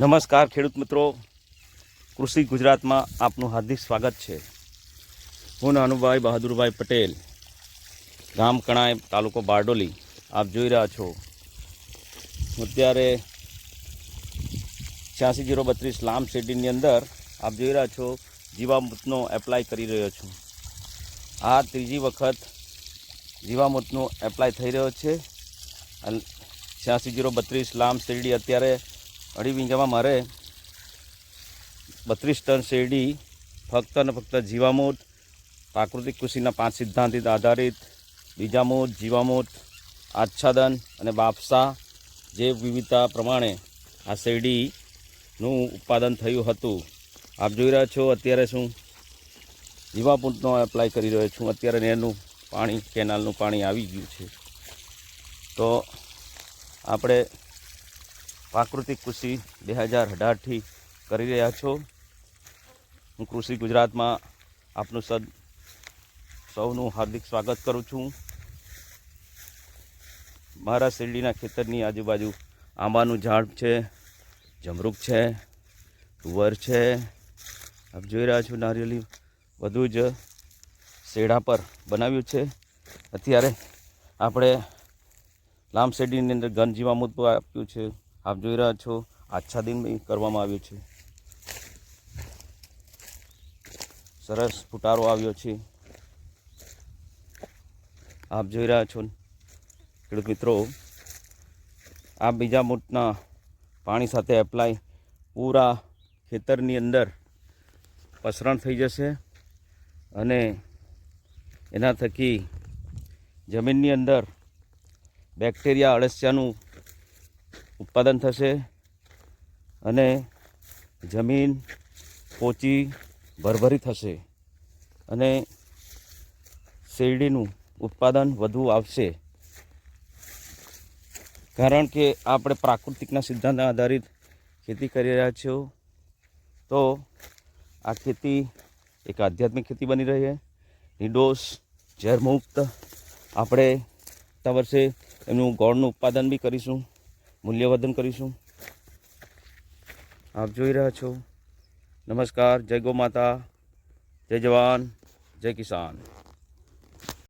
નમસ્કાર ખેડૂત મિત્રો. કૃષિ ગુજરાતમાં આપનું હાર્દિક સ્વાગત છે. હું નાનુભાઈ બહાદુરભાઈ પટેલ, ગામ કણાય તાલુકો બારડોલી. આપ જોઈ રહ્યા છો. અત્યારે છ્યાસી જીરો બત્રીસ લામ શેડીની અંદર આપ જોઈ રહ્યા છો, જીવામૃતનો એપ્લાય કરી રહ્યો છું. આ ત્રીજી વખત જીવામૃતનો એપ્લાય થઈ રહ્યો છે. છ્યાસી જીરો બત્રીસ લામ શેરડી અત્યારે અઢી વીંજામાં મારે બત્રીસ ટન શેરડી, ફક્ત અને ફક્ત જીવામૂત પ્રાકૃતિક કૃષિના પાંચ સિદ્ધાંતિત આધારિત બીજામૂત જીવામૂત આચ્છાદન અને બાફસા જે વિવિધતા પ્રમાણે આ શેરડીનું ઉત્પાદન થયું હતું. આપ જોઈ રહ્યા છો, અત્યારે શું જીવામૂતનો એપ્લાય કરી રહ્યો છું. અત્યારે નેરનું પાણી, કેનાલનું પાણી આવી ગયું છે. તો આપણે પ્રાકૃતિક કૃષિ બે હજાર અઢારથી કરી રહ્યા છો. હું કૃષિ ગુજરાતમાં આપનું સદ સૌનું હાર્દિક સ્વાગત કરું છું. મારા શેરડીના ખેતરની આજુબાજુ આંબાનું ઝાડ છે, જમરૂક છે, તુવર છે. આપ જોઈ રહ્યા છો નારિયેલી બધું જ શેડા પર બનાવ્યું છે. અત્યારે આપણે લાંબ શેરડીની અંદર ઘન જીવામૃત આપ્યું છે. આપ જોઈ રહ્યા છો આચ્છાદિન કરવામાં આવ્યું છે. સરસ ફુટારો આવ્યો છે. આપ જોઈ રહ્યા છો ખેડૂત મિત્રો આ બીજા મોટના પાણી સાથે એપ્લાય પૂરા ખેતરની અંદર પસરણ થઈ જશે અને એના થકી જમીનની અંદર બેક્ટેરિયા અળસિયાનું ઉત્પાદન થશે અને જમીન પોચી ભરભરી થશે અને શેરડીનું ઉત્પાદન વધુ આવશે. કારણ કે આપણે પ્રાકૃતિકના સિદ્ધાંત આધારિત ખેતી કરી રહ્યા છીએ તો આ ખેતી એક આધ્યાત્મિક ખેતી બની રહી છે. નિર્દોષ, ઝેરમુક્ત આપણે આવતા વર્ષે એમનું ગોળનું ઉત્પાદન બી કરીશું. મૂલ્યવર્ધન કરીશું. આપ જોઈ રહ્યા છો. નમસ્કાર. જય ગો માતા. જય જવાન. જય કિસાન.